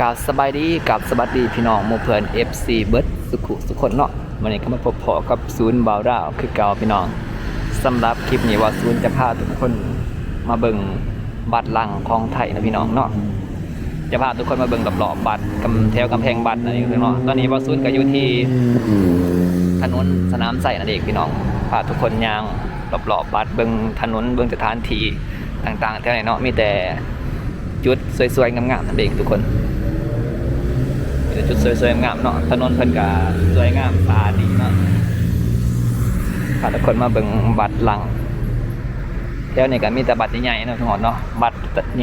กับสบายดีกับสวัสดีพี่น้องหมู่เพื่อน FC เบิร์ดสุขุสุขคนเนาะวันนี้ก็มาพบพอกับศูนย์บาวดาวคือเก่าพี่น้องสำหรับคลิปนี้ว่าศูนย์จะพาทุกคนมาเบิ่งบัตรลังของไทยนะพี่น้องเนาะจะพาทุกคนมาเบิ่งรอบๆบัตรกำแถวกำแพงบัตรนั่นเองพี่น้องตอนนี้ว่าศูนย์ก็อยู่ที่ถนนสนามใส่นั่นเองพี่น้องพาทุกคนย่างรอบๆบัตรเบิ่งถนนเบิ่งสถานที่ต่างๆแถวไหนเนาะมีแต่จุดสวยๆงามๆนั่นเองทุกคน สวยๆงามเนาะถนนเพิ่นก็สวยงามตาดีเนาะพาทุกคนมาเบิ่งบัตรหลังแถวนี้ก็มีแต่บัตรใหญ่ๆเนาะทุกคนเนาะบัตร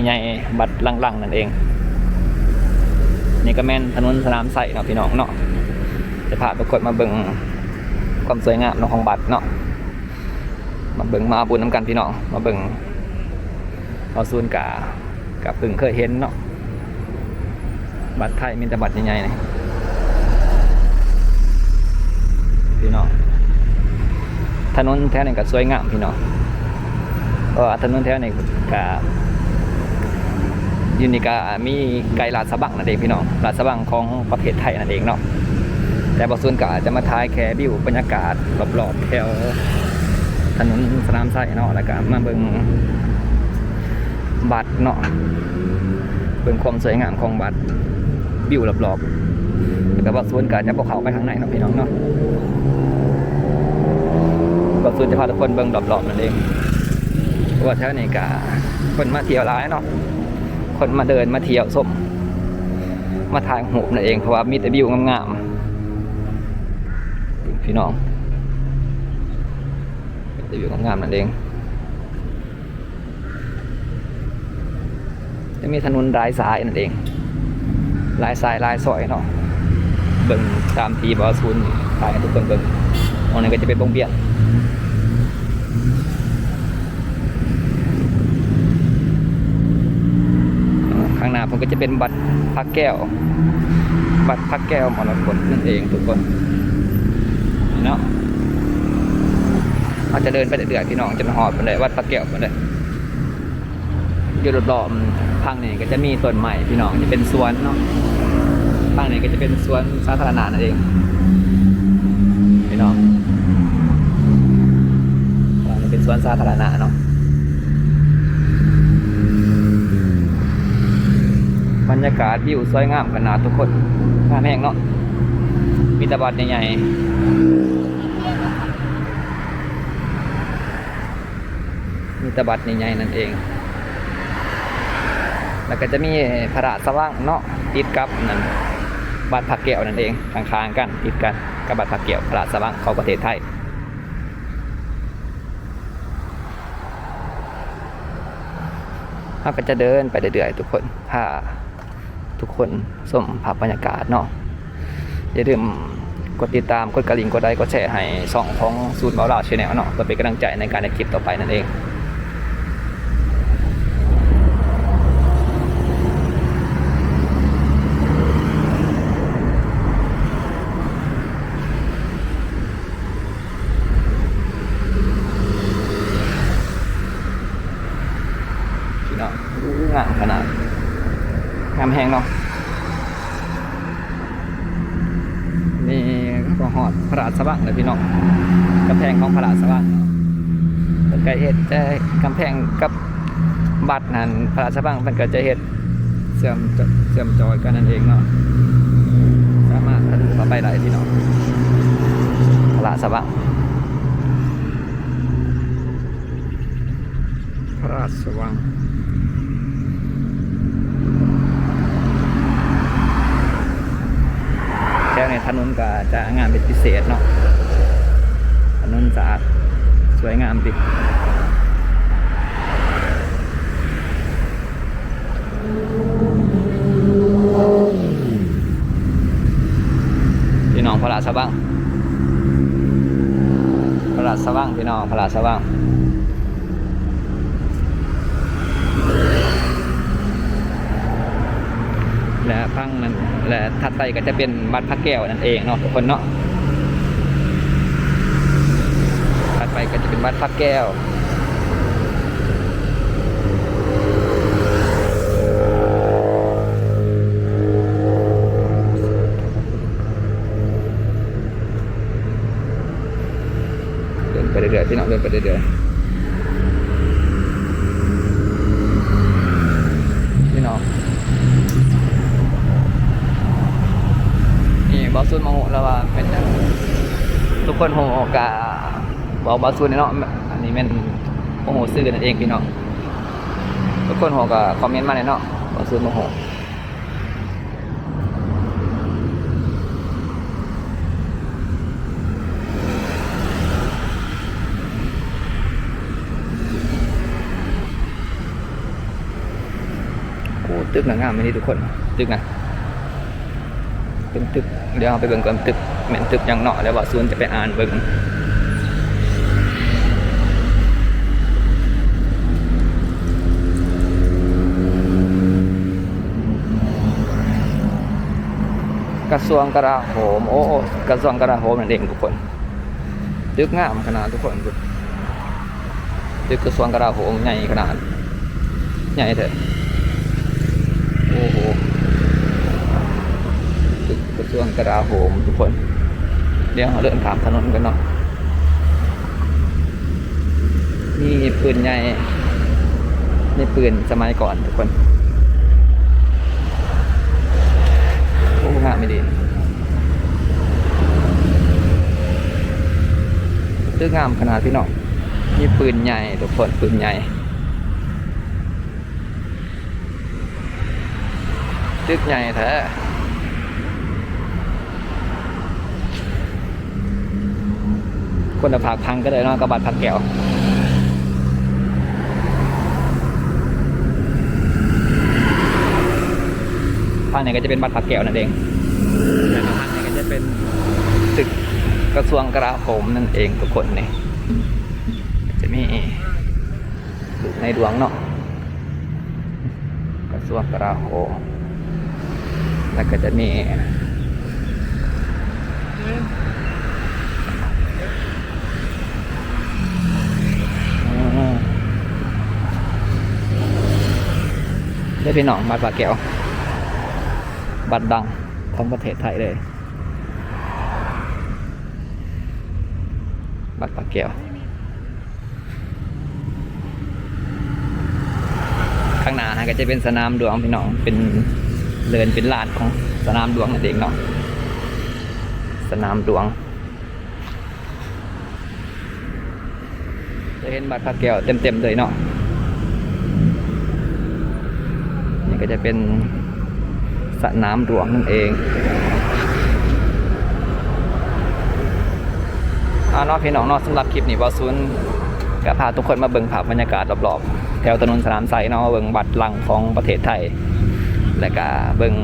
ใหญ่ๆบัตรหลังๆนั่นเอง นี่ก็แม่นถนนสนามใส่เนาะพี่น้องเนาะจะพาทุกคนมาเบิ่งความสวยงามเนาะของบัตรเนาะมาเบิ่งมาบุญน้ำกันพี่น้องมาเบิ่งเอาซูนกากับเพิ่งเคยเห็นเนาะบัตรไทยมีแต่บัตรใหญ่ๆนี่พี่น้องถ นนแถวนี้ก็สวยงามพี่น้องเพราะว่าถนนแถวนี้ก็ยูนี่ก็มีไกลลาดสะบังนั่นเองพี่น้องลาดสะบังของประเทศไทยนั่นเองเนาะแต่บางส่วนก็จะมาถ่ายแค่วิวบรรยากาศรอบๆแถวถนนสนามไส้เนาะแล้วก็มาเบิ่งบัตรเนาะเป็นความสวยงามของบัตรวิวรอบๆแล้วก็บางส่วนก็จะพวกเขาไปทางไหนเนาะพี่น้องเนาะ จะพาทุกคนเบิ่งรอบๆนั่นเองเพราะว่าแถวนี้ก็คนมาเที่ยวร้ายเนาะคนมาเดินมาเที่ยวสมมาถ่ายหูนั่นเองเพราะว่ามีแต่วิวงามๆพี่น้องแต่วิวงามๆนั่นเองจะมีถนนรายสายนั่นเองรายสายรายซอยเนาะเบิ่งตามทีบอซูนถ่ายทุกคนเบิ่งตรงนี้ก็จะเป็นวงเวียนข้างห น้าผมก็จะเป็นบัตรพักแก้ว บัตรพักแก้วมรกตนั่นเองทุกคนนะเนาะอาจจะเดินไปเรื่อยๆพี่น้องจะมาหอดไปเลยวัดพักแก้วไปเลยอยู่รอบๆพังนี่ก็จะมีต้นใหม่พี่น้องจะเป็นสวนเนาะพังนี่ก็จะเป็นสวนสาธารณะนั่นเองพี่น้องพังนี่เป็นสวนสาธารณะเนาะ รรยากาศวิวสวยงามขนาดทุกคนงานแห้งเนาะมีตะบัดใหญ่ๆมีตะบัดใหญ่ๆนั่นเอง แล้วก็จะมีพระราสว่างเนาะติดกับนั่นบาดผักเกี่ยวนั่นเองข้างๆกันติดกันกับบาดผักเกี่ยวพระราสว่างของประเทศไทยเราก็จะเดินไปเรื่อยๆทุกคนพา ทุกคนสมภาพบรรยากาศเนาะอย่าลืมกดติดตามกดกระดิ่งกดไลค์กดแชร์ให้สองของสูตรเบาลาชแนลเนาะเพื่อเป็นกำลังใจในการในคลิปต่อไปนั่นเอง พี่น้องอู้งามขนาดงามแหง เนาะนี่ก็หอดพระราชสวังเลยพี่น้องกำแพงของพระราชสวังเนาะเป็นไกเฮ็ดแต่กำแพงกับบัตรนั้นพระราชสวังมันก็จะเฮ็ดเสื่อมเสื่อมจอยกันนั่นเองเนาะสามารถทะลุเข้าไปได้พี่น้องพระราชสวังพระราชสวัง แถวในถนนก็จะงามเป็นพิเศษเนาะถนนสะอาดสวยงามดิพี่น้องพระราชวังพระราชวังพี่น้องพระราชวัง และฟังนั้นและถัดไปก็จะเป็นวัดพระแก้วนั่นเองเนาะทุกคนเนาะถัดไปก็จะเป็นวัดพระแก้วเดินไปเรื่อยๆพี่น้องเดินไปเรื่อยๆ บอสซูนมาโหแล้วว่าเป็นทุกคนโหกะบอกบอสซูนเนาะอันนี้เป็นโอ้โหซื้อกันเองพี่น้องทุกคนโหกะคอมเมนต์มาเลยเนาะบอสซูนโมโหตึกหนังงามไม่นี่ทุกคน ตึกนะเป็นตึก เดี๋ยวไปเบิ่งก่อนตึกเหม็นตึกยังเนาะแล้วว่าส่วนจะไปอ่านเบิ่งกระทรวงกลาโหมโอ้โอ้กระทรวงกลาโหมนั่นเองทุกคนตึกงามขนาดทุกคนตึกกระทรวงกลาโหมใหญ่ขนาดใหญ่เถอะโอ้โห กระทรวงกลาโหมทุกคน เดี๋ยวเราเดินถามถนนกันเนาะนี่ปืนใหญ่นี่ปืนสมัยก่อนทุกคนโอ้งาไม่ดีตึกงามขนาดพี่น้องนี่ปืนใหญ่ทุกคนปืนใหญ่ตึกใหญ่แท้ คนละผักพังก็เลยนาะกระบาดผักแก้วภายในก็จะเป็นบัตรผักแก้วนั่นเองแล้วภายในก็จะเป็นตึกกระทรวงกลาโหมนั่นเองทุกคนนี่จะมีรูปในดวงเนาะกระทรวงกลาโหมแล้วก็จะมีอืม ได้พี่น้องบัตรปลาแก้ว บัตรดังของประเทศไทยเลย บัตรปลาแก้ว ข้างหน้าก็จะเป็นสนามหลวงพี่น้อง เป็นเดินเป็นลานของสนามหลวงนั่นเองเนาะ สนามหลวงจะเห็นบัตรพระแก้วเต็มๆเลยเนาะ นี่ ก็จะเป็นสระน้ำหลวงนั่นเองอาเนอกพี่น้องนอกสำหรับคลิปนี้บอซุนก็พาทุกคนมาเบิ่งภาพบรรยากาศรอบๆ แถวถนนสนามไซเนาะเบิ่งบัตรลังของประเทศไทย แล้วก็เบิ่ง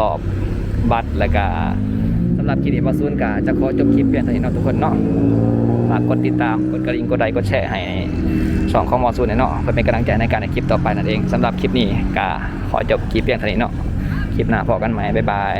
รอบๆบัตรและก็ำหรับคลิปนี้บอซุนกะจะขอจบคลิปเพียงเท่านี้เนาะทุกคนเนาะฝากกดติดตามกดกระดิ่งกดไลค์กดแชร์ให้ช่องของมอซูนเนาะเพื่อเป็นกำลังใจในการในคลิปต่อไปนั่นเองสำหรับคลิปนี้กะขอจบคลิปเพียงเท่านี้เนาะคลิปหน้าพอกันไหมบ๊ายบาย